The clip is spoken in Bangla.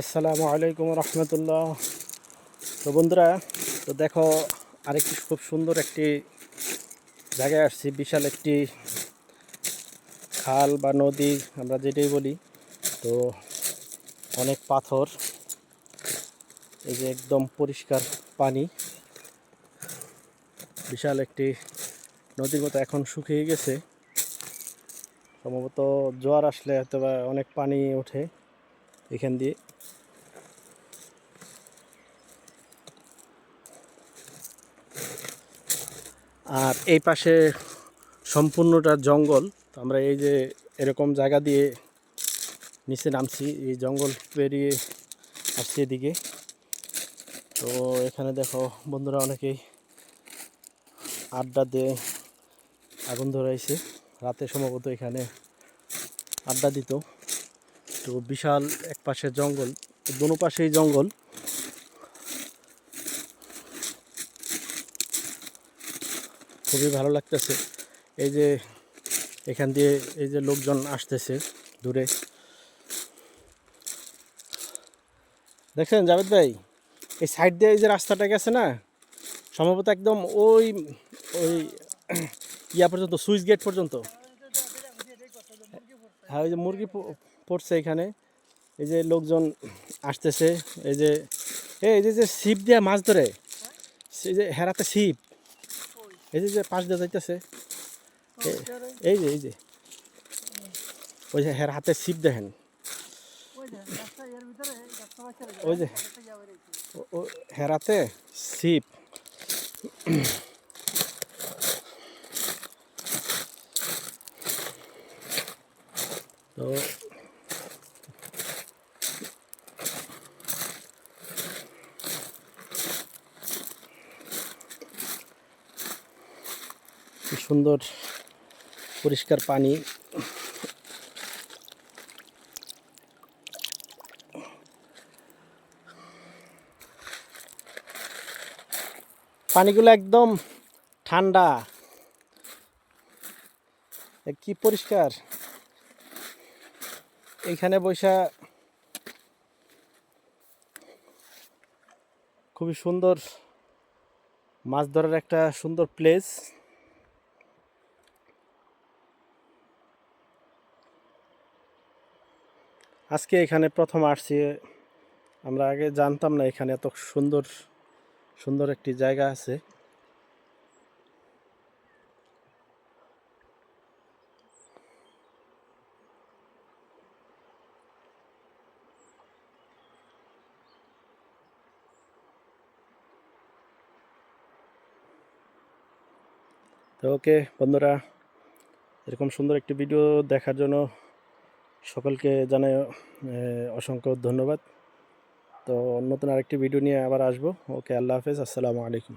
আসসালামু আলাইকুম রহমতুল্লাহ। তো বন্ধুরা, তো দেখো, আরেকটি খুব সুন্দর একটি জায়গায় আসছি, বিশাল একটি খাল বা নদী, আমরা যেটাই বলি। তো অনেক পাথর, এই যে একদম পরিষ্কার পানি। বিশাল একটি নদীর মতো এখন শুকিয়ে গেছে। সম্ভবত জোয়ার আসলে হয়তো বা অনেক পানি ওঠে এখান দিয়ে। আর এই পাশে সম্পূর্ণটা জঙ্গল। আমরা এই যে এরকম জায়গা দিয়ে নিচে নামছি, এই জঙ্গল পেরিয়ে আসছি এদিকে। তো এখানে দেখো বন্ধুরা অনেকেই আড্ডা দিয়ে আগুন ধরাইছে। রাতে সম্ভবত এখানে আড্ডা দিত। তো বিশাল এক পাশে জঙ্গল দোনো পাশেই জঙ্গল। খুবই ভালো লাগতেছে। এই যে এখান দিয়ে এই যে লোকজন আসতেছে দূরে। দেখছেন জাভেদ ভাই? এই সাইড দিয়ে এই যে রাস্তাটা গেছে না, সম্ভবত একদম ওই ওই ইয়া পর্যন্ত, সুইচ গেট পর্যন্ত। হ্যাঁ ওই যে মুরগি পড়ছে এখানে। এই যে লোকজন আসতেছে, এই যে এই যে যে ছিপ দিয়ে মাছ ধরে, এই যে হেরাতে ছিপ। এই যে যে পাশ দিয়ে যাইতেছে এই যে এই যে। ওই যে হের হাতে ছিপ দেখেন। ওই যে হেরাতে ছিপ। তো সুন্দর পরিষ্কার পানি। পানিগুলো একদম ঠান্ডা। কি পরিষ্কার? এইখানে বৈশা খুবই সুন্দর মাছ ধরার একটা সুন্দর প্লেস আজকে এখানে প্রথম আসছি। আমরা আগে জানতাম না এখানে এত সুন্দর সুন্দর একটি জায়গা আছে। তো ওকে বন্ধুরা, এরকম সুন্দর একটি ভিডিও দেখার জন্য সকলকে জানাই অসংখ্য ধন্যবাদ। তো নতুন আরেকটি ভিডিও নিয়ে আবার আসব। ওকে, আল্লাহ হাফেজ। আসসালামু আলাইকুম।